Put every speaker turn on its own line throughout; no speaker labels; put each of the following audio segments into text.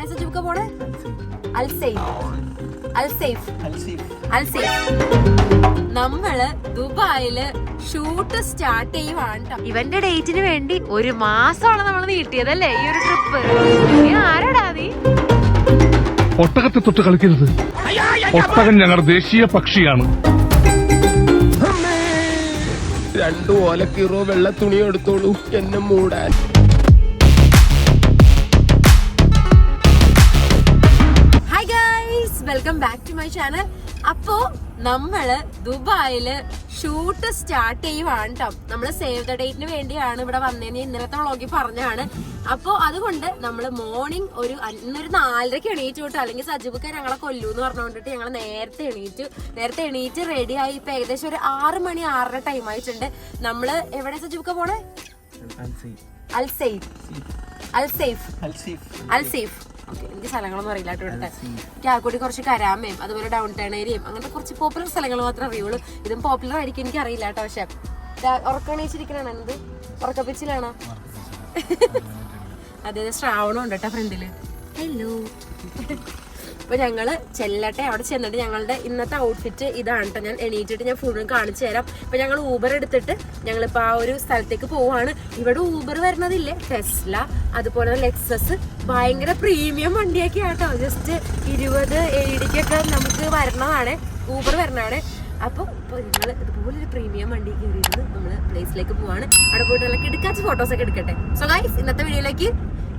എവിടെ സജീവൊക്കെ പോണേ? അൽസൈഫ്. അൽസൈഫ്. അൽസൈഫ്. നമ്മൾ ദുബായിൽ ഷൂട്ട് സ്റ്റാർട്ട് ചെയ്യുവാണ് ഇവന്റെ ഡേറ്റിന് വേണ്ടി ഒരു മാസമാണ് നമ്മൾ നീട്ടിയതല്ലേ ഈ ഒരു ട്രിപ്പ്? നീ ആരാടാ നീ?
ഒട്ടകത്തെ തൊട്ട് കളിക്കരുത്. ഒട്ടകൻ ഞങ്ങളുടെ ദേശീയ പക്ഷിയാണ്.
രണ്ടു ഓലക്കീറോ വെള്ള തുണി എടുത്തോളൂ. എന്നെ മൂടാൻ.
മൈ ചാനൽ അപ്പോ നമ്മൾ ദുബായിൽ ഷൂട്ട് സ്റ്റാർട്ട് ചെയ്യുവാണ് കേട്ടോ നമ്മൾ സേവ് ദ ഡേറ്റിന് വേണ്ടിയാണ് ഇവിടെ വന്നതെന്ന് ഇന്നലത്തെ വ്ളോഗിൽ പറഞ്ഞാണ് അപ്പോ അതുകൊണ്ട് നമ്മൾ മോർണിംഗ് ഒരു ഇന്നൊരു നാലരക്ക് എണീറ്റ് വിട്ടു അല്ലെങ്കിൽ സജീബൊക്കെ ഞങ്ങളെ കൊല്ലു എന്ന് പറഞ്ഞുകൊണ്ടിട്ട് ഞങ്ങൾ നേരത്തെ എണീറ്റു. നേരത്തെ എണീറ്റ് റെഡി ആയി. ഇപ്പൊ ഏകദേശം ഒരു ആറ് മണി ആറര ടൈം ആയിട്ടുണ്ട്. നമ്മൾ എവിടെ സജീബൊക്കെ പോണേ? അൽസൈഫ് അൽസൈഫ് അൽസേഫ് ഓക്കെ എനിക്ക് സ്ഥലങ്ങളൊന്നും അറിയില്ല കേട്ടോ ഇവിടുത്തെ ചാക്കോടി കുറച്ച് കരാമയും അതുപോലെ ഡൗൺ ടൗൺ ഏരിയയും അങ്ങനത്തെ കുറച്ച് പോപ്പുലർ സ്ഥലങ്ങൾ മാത്രമേ അറിയുള്ളൂ. ഇതും പോപ്പുലർ ആയിരിക്കും എനിക്ക് അറിയില്ല കേട്ടോ പക്ഷെ ഉറക്കണീച്ചിരിക്കണാണ് എന്ത്? ഉറക്കപ്പിച്ചിലാണോ? അതെ ശ്രാവണം ഉണ്ട് കേട്ടോ ഫ്രണ്ടിൽ ഹലോ അപ്പൊ ഞങ്ങൾ ചെല്ലട്ടെ. അവിടെ ചെന്നിട്ട് ഞങ്ങളുടെ ഇന്നത്തെ ഔട്ട്ഫിറ്റ് ഇതാണ് കേട്ടോ ഞാൻ എണീറ്റിട്ട് ഞാൻ ഫുള്ളും കാണിച്ചു തരാം. അപ്പൊ ഞങ്ങൾ ഊബർ എടുത്തിട്ട് ഞങ്ങളിപ്പോ ആ ഒരു സ്ഥലത്തേക്ക് പോവാണ്. ഇവിടെ ഊബർ വരുന്നതില്ലേ? ടെസ്ല അതുപോലെ ലെക്സസ് ഭയങ്കര പ്രീമിയം വണ്ടിയൊക്കെ ആട്ടോ ജസ്റ്റ് ഇരുപത് ഏഴിക്കൊക്കെ നമുക്ക് വരണതാണ്. ഊബർ വരണതാണ്. അപ്പൊ ഇപ്പൊ നിങ്ങൾ ഇതുപോലെ ഒരു പ്രീമിയം വണ്ടി കയറിയിരുന്ന് നമ്മൾ പ്ലേസിലേക്ക് പോവാണ്. അവിടെ പോയിട്ട് നല്ല ഫോട്ടോസ് ഒക്കെ എടുക്കട്ടെ. സോ ഗൈസ് ഇന്നത്തെ വീഡിയോയിലേക്ക്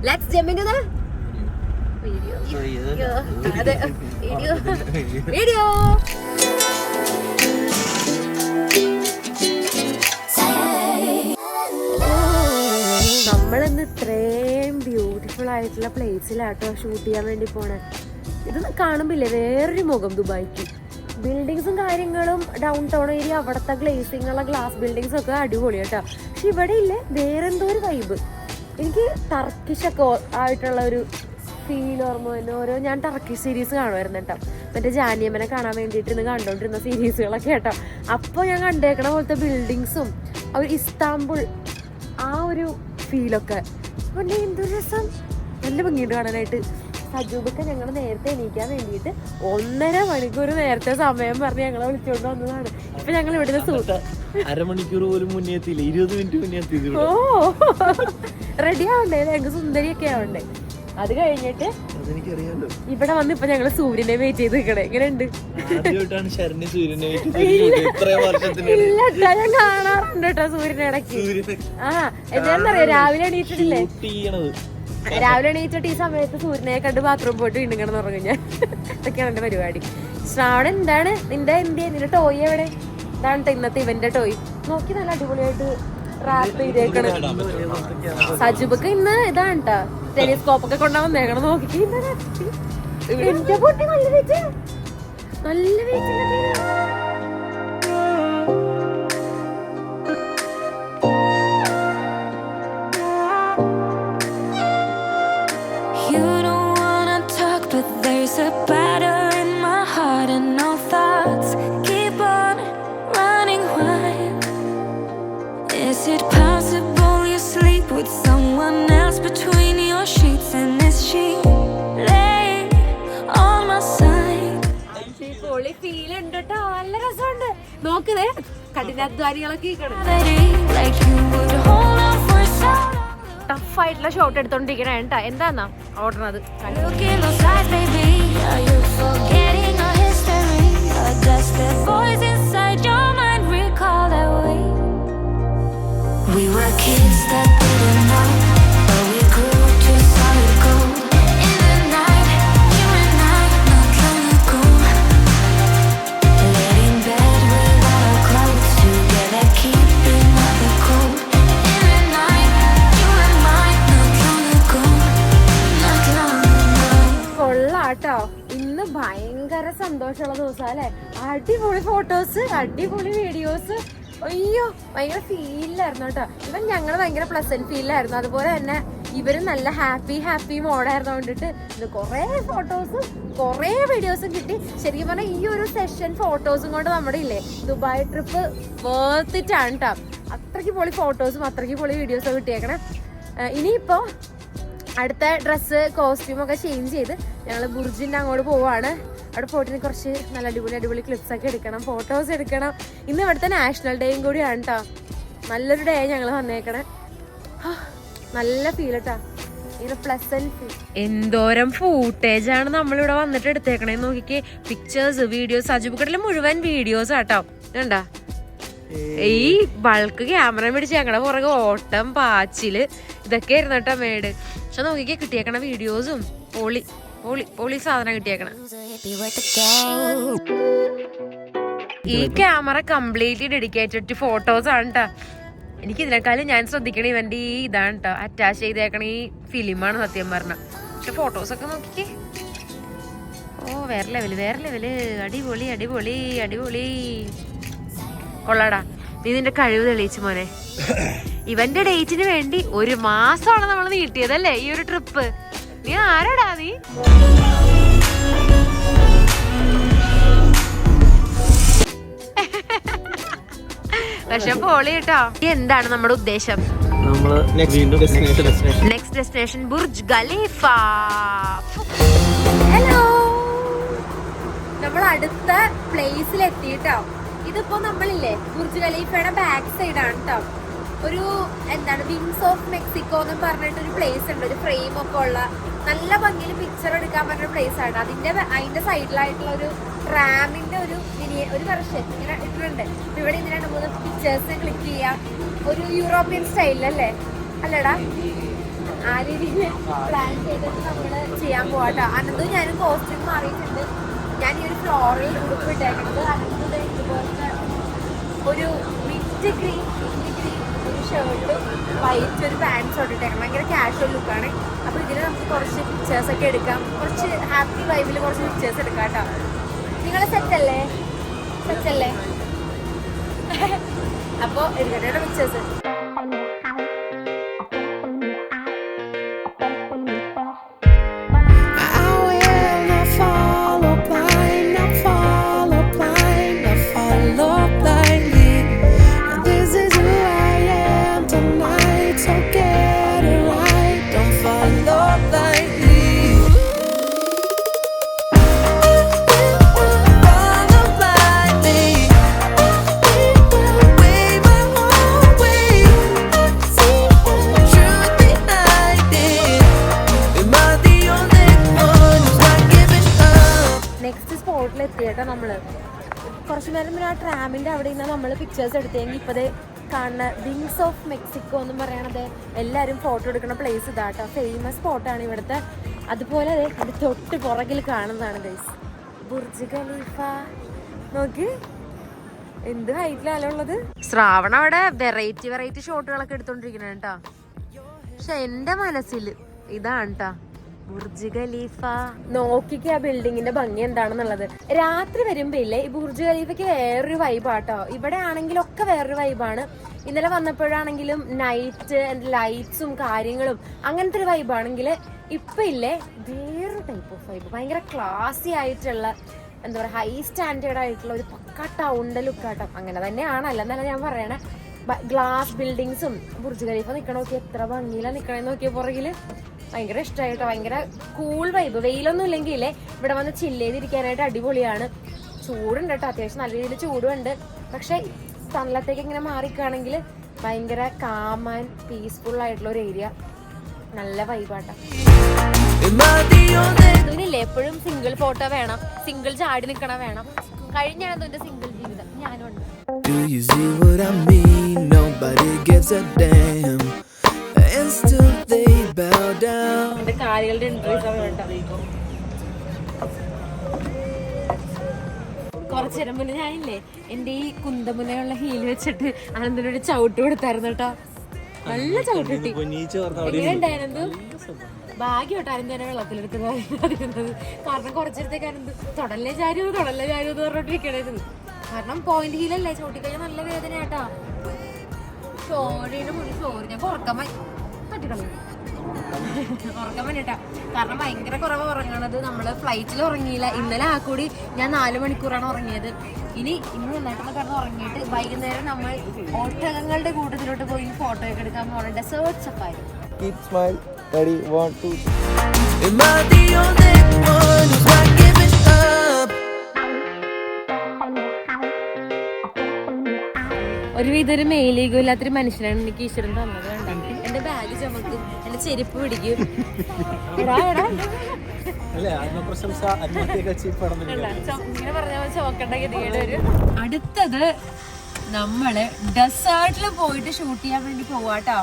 ലെറ്റ്സ് ജമ്പിങ് ഇൻ വീഡിയോ അതെ വീഡിയോ വീഡിയോ നമ്മളിന്ന് ഇത്രയും ബ്യൂട്ടിഫുൾ ആയിട്ടുള്ള പ്ലേസിലാട്ടോ ഷൂട്ട് ചെയ്യാൻ വേണ്ടി പോണേ. ഇത് കാണുമ്പില്ലേ വേറൊരു മുഖം ദുബായിക്ക്. ബിൽഡിങ്സും കാര്യങ്ങളും ഡൗൺ ടൗൺ ഏരിയ അവിടുത്തെ ഗ്ലേസിങ്ങുള്ള ഉള്ള ഗ്ലാസ് ബിൽഡിങ്സ് ഒക്കെ അടിപൊളി കേട്ടോ പക്ഷെ ഇവിടെ ഇല്ലേ വേറെന്തോ ഒരു വൈബ് എനിക്ക് ടർക്കിഷ് ഒക്കെ ആയിട്ടുള്ള ഒരു ഫീൽ ഓർമ്മ ഓരോ ഞാൻ ടർക്കി സീരീസ് കാണുമായിരുന്നു കേട്ടോ. മറ്റേ ജാനിയമ്മനെ കാണാൻ വേണ്ടിയിട്ട് ഇന്ന് കണ്ടോണ്ടിരുന്ന സീരീസുകളൊക്കെ കേട്ടോ. അപ്പോൾ ഞാൻ കണ്ടേക്കണ പോലത്തെ ബിൽഡിങ്സും ഒരു ഇസ്താംബുൾ ആ ഒരു ഫീലൊക്കെ പിന്നെ എന്തൊരു രസം. നല്ല ഭംഗിയുണ്ട് കാണാനായിട്ട്. സജൂബൊക്കെ ഞങ്ങൾ നേരത്തെ എണീക്കാൻ വേണ്ടിയിട്ട് ഒന്നര മണിക്കൂർ നേരത്തെ സമയം പറഞ്ഞ് ഞങ്ങളെ വിളിച്ചുകൊണ്ട് വന്നതാണ്. ഇപ്പൊ ഞങ്ങൾ ഇവിടുന്ന് സൂട്ട്
അരമണിക്കൂർ പോലും മുന്നേ എത്തിയില്ല. ഇരുപത് മിനിറ്റ് മുന്നേ എത്തി
ഓ. റെഡി ആവണ്ടേ? ഞങ്ങൾക്ക് സുന്ദരിയൊക്കെ ആവണ്ടേ? അത് കഴിഞ്ഞിട്ട് ഇവിടെ വന്ന് ഇപ്പൊ ഞങ്ങൾ സൂര്യനെ വെയിറ്റ് ചെയ്ത് നിൽക്കണേ എങ്ങനെയുണ്ട്? ഉണ്ട് ഞാൻ കാണാറുണ്ട് കേട്ടോ സൂര്യനെ ഇടയ്ക്ക്. ആ എന്താന്നറിയോ രാവിലെ എണീറ്റിട്ടില്ലേ? രാവിലെ എണീറ്റിട്ട് ഈ സമയത്ത് സൂര്യനെ കണ്ട് ബാത്റൂം പോയിട്ട് വീണ്ടും കിടന്നുറങ്ങും ഞാൻ. ഇതൊക്കെയാണ് എന്റെ പരിപാടി. ശ്രാവണ എന്താണ്? നിന്റെ എന്ത് നിന്റെ ടോയ് എവിടെ? ഇതാണ് ഇന്നത്തെ ഇവന്റെ ടോയ് നോക്കി നല്ല അടിപൊളിയായിട്ട് റാപ്പ് ചെയ്തേക്കണ് സജുബക്ക് ഇന്ന് ഇതാണ് ട്ടാ. ടെലിസ്കോപ്പ് ഒക്കെ കൊണ്ടാ വന്നേക്കണം നോക്കി. നല്ല
weight. Voice inside your mind recall that we? We were kids that didn't know,
സന്തോഷമുള്ള അല്ലേ? അടിപൊളി ഫോട്ടോസ് അടിപൊളി വീഡിയോസ് അയ്യോ ഭയങ്കര ഫീലായിരുന്നു കേട്ടോ. ഇവൻ ഞങ്ങൾ ഭയങ്കര പ്ലസന്റ് ഫീലായിരുന്നു അതുപോലെ തന്നെ ഇവരും നല്ല ഹാപ്പി ഹാപ്പി മോഡായിരുന്നു കൊണ്ടിട്ട്. ഇത് കുറേ ഫോട്ടോസും കുറേ വീഡിയോസും കിട്ടി. ശരിക്കും പറഞ്ഞാൽ ഈ ഒരു സെഷൻ ഫോട്ടോസും കൊണ്ട് നമ്മുടെ ഇല്ലേ ദുബായ് ട്രിപ്പ് വേർത്തിട്ടാണ് കേട്ടോ അത്രയ്ക്ക് പൊളി ഫോട്ടോസും അത്രയ്ക്ക് പൊളി വീഡിയോസും കിട്ടിയേക്കണേ. ഇനിയിപ്പോൾ ഇനിയിപ്പോ അടുത്ത ഡ്രസ്സ് കോസ്റ്റ്യൂമൊക്കെ ചേഞ്ച് ചെയ്ത് ഞങ്ങൾ ബുർജിന്റെ അങ്ങോട്ട് പോവാണ്. അവിടെ പോയിട്ട് കുറച്ച് നല്ല അടിപൊളി അടിപൊളി ക്ലിപ്സ് ഒക്കെ എടുക്കണം ഫോട്ടോസ് എടുക്കണം. ഇന്ന് ഇവിടുത്തെ നാഷണൽ ഡേയും കൂടിയാണ് കേട്ടോ നല്ലൊരു ഡേ ഞങ്ങൾ വന്നേക്കണേ. നല്ല ഫീൽ കേട്ടോ എന്തോരം ഫൂട്ടേജ് ആണ് നമ്മൾ നമ്മളിവിടെ വന്നിട്ട് എടുത്തേക്കണേ. നോക്കിക്കേ പിക്ചേഴ്സ് വീഡിയോസ് അജുബുക്കട്ടിലെ മുഴുവൻ വീഡിയോസ് ആട്ടോ കണ്ടാ ഈ ബൾക്ക് ക്യാമറ പിടിച്ച് ഞങ്ങളുടെ പുറകെ ഓട്ടം പാച്ചിൽ ഇതൊക്കെ ആയിരുന്നു കേട്ടോ മേട് പക്ഷെ നോക്കിക്കേ കിട്ടിയേക്കണ വീഡിയോസും പൊളി പൊളി പൊളി സാധനം കിട്ടിയേക്കണ. ഈ camera completely dedicated to photos ആണ് കേട്ടോ എനിക്ക് ഇതിനേക്കാളും ഞാൻ ശ്രദ്ധിക്കണ ഇവന്റെ ഈ ഇതാണ് കേട്ടോ അറ്റാച്ച് ചെയ്തേക്കണ ഈ ഫിലിമാണ് സത്യം പറഞ്ഞ. പക്ഷെ ഫോട്ടോസ് ഒക്കെ നോക്കിക്കേ. ഓ വേറെ ലെവൽ വേറെ ലെവൽ അടിപൊളി അടിപൊളി അടിപൊളി. കൊള്ളാടാ. നീ നിന്റെ കഴിവ് തെളിയിച്ചു മോനെ. ഇവന്റെ ഡേറ്റിന് വേണ്ടി ഒരു മാസമാണ് നമ്മൾ നീട്ടിയതല്ലേ ഈ ഒരു ട്രിപ്പ് നീ ആരാടാ നീ? പക്ഷെ പോളി കേട്ടോ എന്താണ് നമ്മുടെ ഉദ്ദേശം? Next destination Burj Khalifa hello നമ്മൾ അടുത്ത പ്ലേസിൽ എത്തിയിട്ടോ ഇതിപ്പോ നമ്മളില്ലേ ബുർജ് ഖലീഫയുടെ ബാക്ക് സൈഡ് ആണ് കേട്ടോ ഒരു എന്താണ് വിങ്സ് ഓഫ് മെക്സിക്കോ എന്ന് പറഞ്ഞിട്ട് ഒരു പ്ലേസ് ഉണ്ട്. ഒരു ഫ്രെയിം ഒക്കെ ഉള്ള നല്ല ഭംഗിയിൽ പിക്ചർ എടുക്കാൻ പറ്റുന്ന പ്ലേസ് ആണ്. അതിന്റെ അതിന്റെ സൈഡിലായിട്ടുള്ള ഒരു റാമിന്റെ ഒരു ഒരു വെർഷൻ ഇങ്ങനെ ഇട്ടിട്ടുണ്ട്. ഇവിടെ ഇതിന് രണ്ട് മൂന്ന് പിക്ചേഴ്സ് ക്ലിക്ക് ചെയ്യാം. ഒരു യൂറോപ്യൻ സ്റ്റൈലല്ലേ അല്ലടാ. ആ രീതിയിൽ പ്ലാൻ ചെയ്തിട്ട് നമ്മൾ ചെയ്യാൻ പോവാട്ടോ. അനന്തും ഞാനും കോസ്റ്റ്യൂം മാറിയിട്ടുണ്ട്. ഞാൻ ഈ ഒരു ഫ്ലോറൽ ഉടുപ്പ് ഇട്ടേക്കുന്നത് അനന്ത് ഇതുപോലത്തെ ഒരു മിറ്റ് ഗ്രീൻ ഗ്രീൻ ഷർട്ടും വൈറ്റ് ഒരു പാൻസ് ഇട്ടേക്കണം ഭയങ്കര കാഷ്വൽ ലുക്കാണ് അപ്പൊ ഇതിൽ നമുക്ക് കുറച്ച് പിക്ചേഴ്സ് ഒക്കെ എടുക്കാം. കുറച്ച് ഹാപ്പി വൈബിൽ കുറച്ച് പിക്ചേഴ്സ് എടുക്കാം കേട്ടോ നിങ്ങൾ സെറ്റ് അല്ലേ? സെറ്റ് അല്ലേ? അപ്പൊ എടുക്കട്ടെ പിക്ചേഴ്സ് കുറച്ചു നേരം പിന്നെ ആ ട്രാമിന്റെ അവിടെ നിന്ന് നമ്മൾ പിക്ചേഴ്സ് എടുത്തെങ്കിൽ ഇപ്പതേ കാണുന്ന വിങ്സ് ഓഫ് മെക്സിക്കോ എന്ന് പറയണത് എല്ലാവരും ഫോട്ടോ എടുക്കുന്ന പ്ലേസ് ഇതാട്ടോ ഫേമസ് സ്പോട്ടാണ് ഇവിടുത്തെ. അതുപോലെ അതെ അത് തൊട്ട് പുറകിൽ കാണുന്നതാണ് ഗൈസ് ബുർജ് ഖലീഫ. നോക്കി. എന്ത് ഹൈറ്റിലാണല്ലോ ഉള്ളത്? ശ്രാവണ അവിടെ വെറൈറ്റി വെറൈറ്റി ഷോട്ടുകളൊക്കെ എടുത്തോണ്ടിരിക്കണ കേട്ടോ പക്ഷെ എന്റെ മനസ്സിൽ ഇതാണ് ട്ടാ. Burj Khalifa. നോക്കിക്ക് ആ ബിൽഡിങ്ങിന്റെ ഭംഗി എന്താണെന്നുള്ളത്. രാത്രി വരുമ്പോ ഇല്ലേ ഈ ബുർജ് ഖലീഫയ്ക്ക് വേറൊരു വൈബാട്ടോ ഇവിടെ ആണെങ്കിലൊക്കെ വേറൊരു വൈബാണ് ഇന്നലെ വന്നപ്പോഴാണെങ്കിലും നൈറ്റ് ലൈറ്റ്സും കാര്യങ്ങളും അങ്ങനത്തെ ഒരു വൈബാണെങ്കിൽ ഇപ്പൊ ഇല്ലേ വേറൊരു ടൈപ്പ് ഓഫ് വൈബ് ഭയങ്കര ക്ലാസി ആയിട്ടുള്ള എന്താ പറയുക ഹൈ സ്റ്റാൻഡേർഡ് ആയിട്ടുള്ള ഒരു പക്ക ടൗണിന്റെ ലുക്കാട്ടം അങ്ങനെ തന്നെയാണ്. അല്ലെന്നല്ല ഞാൻ പറയണേ. ഗ്ലാസ് ബിൽഡിങ്സും ബുർജ് ഖലീഫ നിക്കണ നോക്കി എത്ര ഭംഗിയിലാണ് നിക്കണേ നോക്കിയ പുറകിൽ. ഭയങ്കര ഇഷ്ടമായിട്ടോ ഭയങ്കര കൂൾ വൈബ് വെയിലൊന്നും ഇല്ലെങ്കിൽ ഇല്ലേ ഇവിടെ വന്ന് ചില്ല് ചെയ്തിരിക്കാനായിട്ട് അടിപൊളിയാണ്. ചൂടുണ്ട് കേട്ടോ അത്യാവശ്യം നല്ല രീതിയിൽ ചൂടുണ്ട്. പക്ഷെ തണലത്തേക്ക് ഇങ്ങനെ മാറിക്കാണെങ്കിൽ ഭയങ്കര കാം ആൻഡ് പീസ്ഫുൾ ആയിട്ടുള്ള ഒരു ഏരിയ നല്ല വൈബാട്ട ഇതിനില്ലേ എപ്പോഴും സിംഗിൾ ഫോട്ടോ വേണം സിംഗിൾ ചാടി നിൽക്കണ വേണം. കഴിഞ്ഞാണ് സിംഗിൾ ജീവിതം. ഞാനും ഉണ്ട്.
Do you see what I mean? Nobody gives a damn. And still they bow down.
എന്റെ കാലുകളുടെ ഇൻട്രീസ് വേണ്ട. കുറച്ചു നേരം മുന്നേ ഞാനില്ലേ എന്റെ ഈ കുന്തമുനയുള്ള ഹീൽ വെച്ചിട്ട് അനന്തിനൊരു ചവിട്ട് കൊടുത്തായിരുന്നു കേട്ടോ. നല്ല ചവിട്ട് കിട്ടി.
പൊന്നീച്ച് പറഞ്ഞ അവിടെ
എങ്ങനെ ഉണ്ടായിരുന്നു? ഭാഗ്യം കേട്ടോ അനന്ത് തന്നെ വെള്ളത്തിലെടുത്ത് കാരണം കുറച്ചിടത്തേക്ക് അനന്ത് തുടല്ലേ ചാരു തുടല്ലേ ചാരു എന്ന് പറഞ്ഞോണ്ടിരിക്കണായിരുന്നു. കാരണം പോയിന്റ് ഹീലല്ലേ ചവിട്ടിക്കഴിഞ്ഞാൽ നല്ല വേദന കേട്ടാ. ചോരയുടെ മുടി സോറി ഞാൻ ഉറക്കം പറ്റിക്കളി ഉറക്കം വേണ്ടിട്ടാ കാരണം ഭയങ്കര കുറവ് ഉറങ്ങണത്. നമ്മൾ ഫ്ലൈറ്റിൽ ഉറങ്ങിയില്ല. ഇന്നലെ ആ കൂടി ഞാൻ നാല് മണിക്കൂറാണ് ഉറങ്ങിയത്. ഇനി ഇന്ന് നന്നായിട്ടുള്ള കാരണം ഉറങ്ങിയിട്ട് വൈകുന്നേരം നമ്മൾ ഒട്ടകങ്ങളുടെ കൂട്ടത്തിലോട്ട് പോയി ഫോട്ടോ ഒക്കെ എടുക്കാൻ പോകണം desert safari
keep smile
ready one two
Am I the only one who's
ഒരുവിധം ഒരു മെയിലേക്കും ഇല്ലാത്തൊരു മനുഷ്യനാണ് എനിക്ക് ഈശ്വരൻ തന്നത് എന്റെ ബാഗ് ചുമക്കും എന്റെ ചെരുപ്പ് പിടിക്കും. അടുത്തത് നമ്മൾ ഡെസേർട്ടിൽ പോയിട്ട് ഷൂട്ട് ചെയ്യാൻ വേണ്ടി പോവാട്ടോ.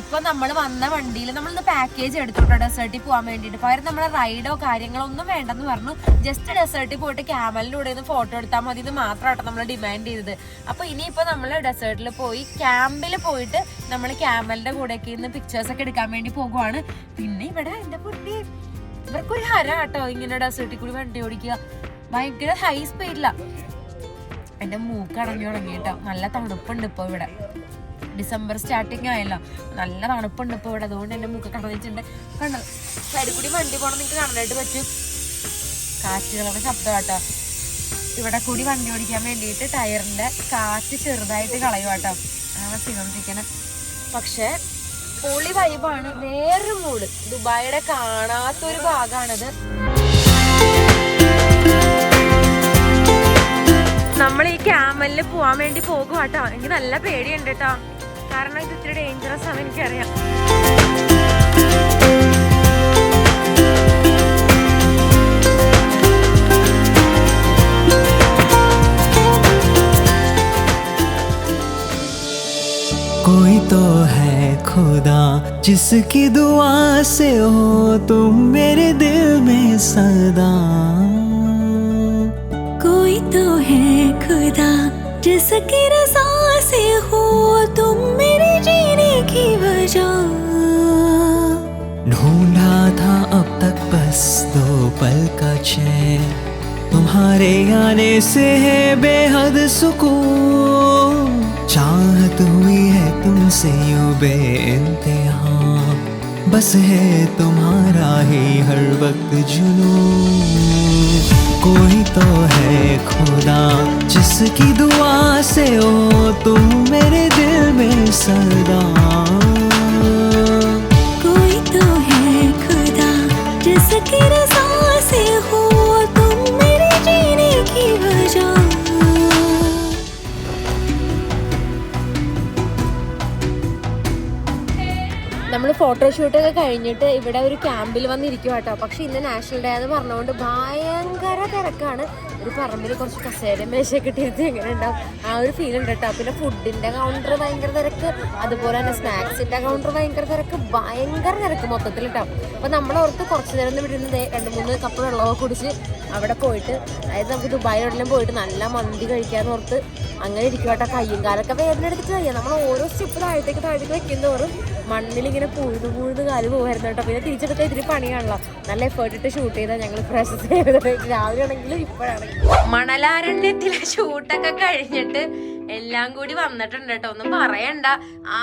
ഇപ്പൊ നമ്മൾ വന്ന വണ്ടിയിൽ നമ്മൾ നമ്മളിന്ന് പാക്കേജ് എടുത്തോട്ടോ ഡെസേർട്ടിൽ പോകാൻ വേണ്ടിയിട്ട്. പകരം നമ്മളെ റൈഡോ കാര്യങ്ങളോ ഒന്നും വേണ്ടെന്ന് പറഞ്ഞു. ജസ്റ്റ് ഡെസേർട്ടിൽ പോയിട്ട് ക്യാമലിലൂടെ ഒന്ന് ഫോട്ടോ എടുത്താൽ മതി ഇത് മാത്രമാട്ടോ നമ്മൾ ഡിമാൻഡ് ചെയ്തത്. അപ്പൊ ഇനിയിപ്പോ നമ്മൾ ഡെസേർട്ടിൽ പോയി ക്യാമ്പിൽ പോയിട്ട് നമ്മൾ ക്യാമലിന്റെ കൂടെയൊക്കെ ഇന്ന് പിക്ചേഴ്സ് ഒക്കെ എടുക്കാൻ വേണ്ടി പോകുവാണ്. പിന്നെ ഇവിടെ എന്റെ കുട്ടി ഇവർക്കൊരു ഹര കേട്ടോ ഇങ്ങനെ ഡെസേർട്ടിൽ കൂടി വണ്ടി ഓടിക്കുക. ഭയങ്കര ഹൈ സ്പീഡിലാ എന്റെ മൂക്ക് അടഞ്ഞു തുടങ്ങി കേട്ടോ. നല്ല തണുപ്പുണ്ട് ഇപ്പൊ ഇവിടെ. ഡിസംബർ സ്റ്റാർട്ടിങ് ആയല്ലോ. നല്ല തണുപ്പുണ്ട് ഇപ്പൊ ഇവിടെ. അതുകൊണ്ട് എന്റെ മൂക്ക് കടന്നിട്ടുണ്ട് കണ്ടോ? സൈഡിൽ വണ്ടി പോകണം നിങ്ങൾക്ക് കാണാനായിട്ട് പറ്റും. കാറ്റുകളുടെ ശബ്ദം കേട്ടോ ഇവിടെ കൂടി വണ്ടി ഓടിക്കാൻ വേണ്ടിയിട്ട് ടയറിന്റെ കാറ്റ് ചെറുതായിട്ട് കളയും കേട്ടോ അങ്ങനെ ചിന്തിക്കണം പക്ഷെ പൊളി വൈബാണ് വേറൊരു മൂഡ് ദുബായിയുടെ കാണാത്തൊരു ഭാഗമാണിത് നമ്മൾ ഈ ക്യാമലിൽ പോവാൻ വേണ്ടി പോകും കേട്ടോ എനിക്ക് നല്ല പേടിയുണ്ട് കേട്ടോ കാരണം ഇത് ഇത്തിരി ഡേഞ്ചറസ് ആണ് എനിക്കറിയാം
कोई तो है खुदा जिसकी दुआ से हो तुम मेरे दिल में सदा
कोई तो है खुदा जिसकी
पल का चैन। तुम्हारे आने से है बेहद सुकून। चाहत हुई है तुमसे यूँ बेइंतहा बस है तुम्हारा ही हर वक्त जुनून। कोई तो है खुदा जिसकी दुआ से हो तुम मेरे दिल में सदा।
कोई तो है खुदा जिसकी
നമ്മൾ ഫോട്ടോഷൂട്ട് ഒക്കെ കഴിഞ്ഞിട്ട് ഇവിടെ ഒരു ക്യാമ്പിൽ വന്നിരിക്കും കേട്ടോ പക്ഷെ ഇന്ന് നാഷണൽ ഡേ എന്ന് പറഞ്ഞുകൊണ്ട് ഭയങ്കര തിരക്കാണ്. ഒരു പറമ്പിൽ കുറച്ച് കസേര മേശയൊക്കെ ഇട്ടിരുത്തി എങ്ങനെ ഉണ്ടാവും. ആ ഒരു ഫീൽ ഉണ്ട് കേട്ടോ പിന്നെ ഫുഡിന്റെ കൗണ്ടർ ഭയങ്കര തിരക്ക്. അതുപോലെ തന്നെ സ്നാക്സിന്റെ കൗണ്ടർ ഭയങ്കര തിരക്ക്. ഭയങ്കര തിരക്ക് മൊത്തത്തിൽ കേട്ടോ അപ്പൊ നമ്മൾ ഓർത്ത് കുറച്ച് നേരം ഇവിടെ ഇരുന്ന് രണ്ട് മൂന്ന് കപ്പ് വെള്ളമൊക്കെ കുടിച്ച് അവിടെ പോയിട്ട് അതായത് നമുക്ക് ദുബായിലെല്ലാം പോയിട്ട് നല്ല മന്തി കഴിക്കാന്ന് ഓർത്ത് അങ്ങനെ ഇരിക്കും കേട്ടോ കയ്യും കാലൊക്കെ വേദന എടുത്തിട്ട് കഴിയാം. നമ്മൾ ഓരോ സ്റ്റെപ്പ് താഴത്തേക്ക് താഴത്തേക്ക് വെക്കുന്നതോറും മണ്ണിൽ ഇങ്ങനെ പുഴുതു പുഴുത് കാൽ പോകുമായിരുന്നു കേട്ടോ. പിന്നെ തിരിച്ചെടുത്താൽ ഇതിന് പണിയാണല്ലോ. നല്ല എഫേർട്ട് ഇട്ട് ഷൂട്ട് ചെയ്താൽ ഞങ്ങൾ പ്രോസസ് ചെയ്തത്. രാവിലെ ആണെങ്കിലും ഇപ്പോഴാണെങ്കിലും. മണലാരണ്യത്തിലെ ഷൂട്ടൊക്കെ കഴിഞ്ഞിട്ട് എല്ലാം കൂടി വന്നിട്ടുണ്ട് കേട്ടോ. ഒന്നും പറയണ്ട.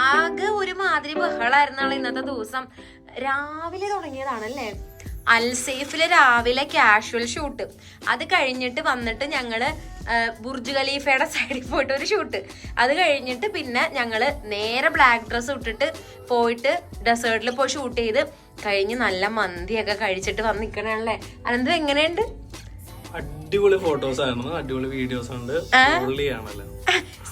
ആകെ ഒരു മാതിരി ബഹളായിരുന്നാണ് ഇന്നത്തെ ദിവസം. രാവിലെ തുടങ്ങിയതാണല്ലേ? അൽസേഫിൽ രാവിലെ കാഷ്വൽ ഷൂട്ട് അത് കഴിഞ്ഞിട്ട് വന്നിട്ട് ഞങ്ങൾ ബുർജ് ഖലീഫയുടെ സൈഡിൽ പോയിട്ട് ഒരു ഷൂട്ട് അത് കഴിഞ്ഞിട്ട് പിന്നെ ഞങ്ങൾ നേരെ ബ്ലാക്ക് ഡ്രസ്സ് ഇട്ടിട്ട് പോയിട്ട് ഡെസേർട്ടിൽ പോയി ഷൂട്ട് ചെയ്ത് കഴിഞ്ഞ് നല്ല മന്തിയൊക്കെ കഴിച്ചിട്ട് വന്ന് നിൽക്കണല്ലേ അനന്ത് എങ്ങനെയുണ്ട്?
അടിപൊളി ഫോട്ടോസ് ആയിരുന്നു. അടിപൊളി വീഡിയോസ് ഉണ്ട്. പൊള്ളിയാണല്ലോ.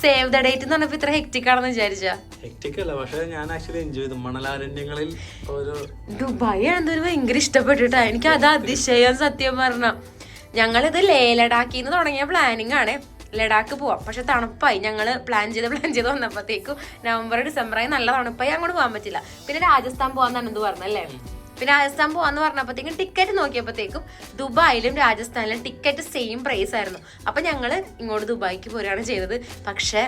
സേവ് ദ ഡേറ്റ് എന്ന് പറഞ്ഞപ്പോ ഇത്ര ഹെക്റ്റിക് ആണെന്ന് വിചാരിച്ചാ.
ഹെക്ടിക് അല്ല പക്ഷെ ഞാൻ ആക്ച്വലി എൻജോയ് ചെയ്തു. മണലാരണ്യങ്ങളിൽ ഒരു
ദുബായ് ആണെന്ന് ഭയങ്കര ഇഷ്ടപ്പെട്ടിട്ടാ. എനിക്ക് അത് അതിശയം സത്യം പറഞ്ഞ. ഞങ്ങളിത് ലേ ലഡാക്കിന്ന് തുടങ്ങിയ പ്ലാനിങ് ആണ്. ലഡാക്ക് പോവാം. പക്ഷെ തണുപ്പായി. ഞങ്ങൾ പ്ലാൻ ചെയ്ത് പ്ലാൻ ചെയ്ത് വന്നപ്പോഴത്തേക്കും നവംബർ ഡിസംബറായി നല്ല തണുപ്പായി. അങ്ങോട്ട് പോകാൻ പറ്റില്ല. പിന്നെ രാജസ്ഥാൻ പോവാൻ അനന്ത് പറഞ്ഞല്ലേ പിന്നെ രാജസ്ഥാൻ പോവാന്ന് പറഞ്ഞപ്പോഴത്തേക്കും ടിക്കറ്റ് നോക്കിയപ്പോഴത്തേക്കും ദുബായിലും രാജസ്ഥാനിലും ടിക്കറ്റ് സെയിം പ്രൈസ് ആയിരുന്നു. അപ്പൊ ഞങ്ങൾ ഇങ്ങോട്ട് ദുബായിക്ക് പോരുകയാണ് ചെയ്തത്. പക്ഷെ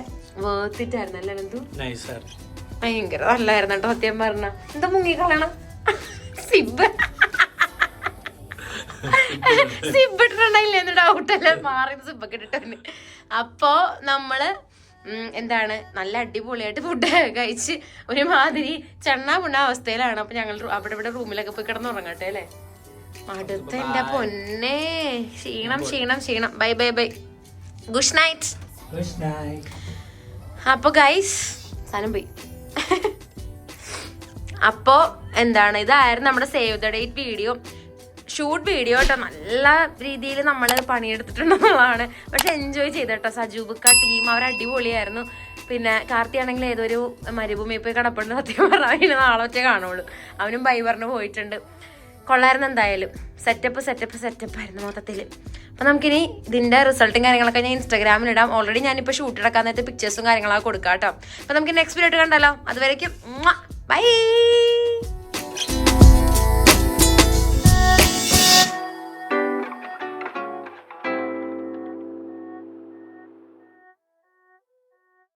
വേർത്തിട്ട് ആയിരുന്നല്ലേ അനന്തു?
നൈസ് ആയിരുന്നു.
ഭയങ്കര നല്ലായിരുന്നു കേട്ടോ സത്യം പറഞ്ഞ. എന്താ മുങ്ങിക്കളയണം സിബ്. സിബ് ഇട്ടിട്ടുണ്ടായില്ലേ എന്ന് ഡൗട്ടല്ലേ മാറി സിബൊക്കെ ഇട്ടിട്ടുണ്ട് അപ്പോ നമ്മൾ എന്താണ്? നല്ല അടിപൊളിയായിട്ട് ഫുഡ് കഴിച്ച് ഒരുമാതിരി ചണ്ണാ പുണ്ണ അവസ്ഥയിലാണ്. അപ്പൊ ഞങ്ങൾ അവിടെ ഇവിടെ റൂമിലൊക്കെ പോയി കിടന്നുറങ്ങട്ടെ അല്ലേ? അടുത്ത എന്റെ പൊന്നെ. ക്ഷീണം ക്ഷീണം ക്ഷീണം. Bye bye bye
good night.
അപ്പൊ ഗൈസ് സാധനം പോയി. അപ്പോ എന്താണ്? ഇതായിരുന്നു നമ്മുടെ save the date video shoot video കേട്ടോ. നല്ല രീതിയിൽ നമ്മൾ പണിയെടുത്തിട്ടുണ്ടെന്നുള്ളതാണ്. പക്ഷെ എൻജോയ് ചെയ്ത കേട്ടോ സജൂബുക്ക ടീം അവർ അടിപൊളിയായിരുന്നു. പിന്നെ കാർത്തി ആണെങ്കിൽ ഏതൊരു മരുഭൂമി പോയി കിടപ്പുണ്ട്. സത്യം പറഞ്ഞാൽ നാളെ ഒറ്റ കാണുള്ളൂ. അവനും ബൈ പറഞ്ഞു പോയിട്ടുണ്ട്. കൊള്ളായിരുന്നു എന്തായാലും. സെറ്റപ്പ് സെറ്റപ്പ് സെറ്റപ്പ് ആയിരുന്നു മൊത്തത്തിൽ. അപ്പം നമുക്കിനി ഇതിന്റെ റിസൾട്ടും കാര്യങ്ങളൊക്കെ ഞാൻ ഇൻസ്റ്റാഗ്രാമിൽ ഇടാം. ഓൾറെഡി ഞാനിപ്പോൾ ഷൂട്ട് എടുക്കാൻ നേരത്തെ പിക്ചേഴ്സും കാര്യങ്ങളൊക്കെ കൊടുക്കാം കേട്ടോ. അപ്പം നമുക്ക് നെക്സ്റ്റ് വീഡിയോ കണ്ടല്ലോ അതുവരേക്കും ബൈ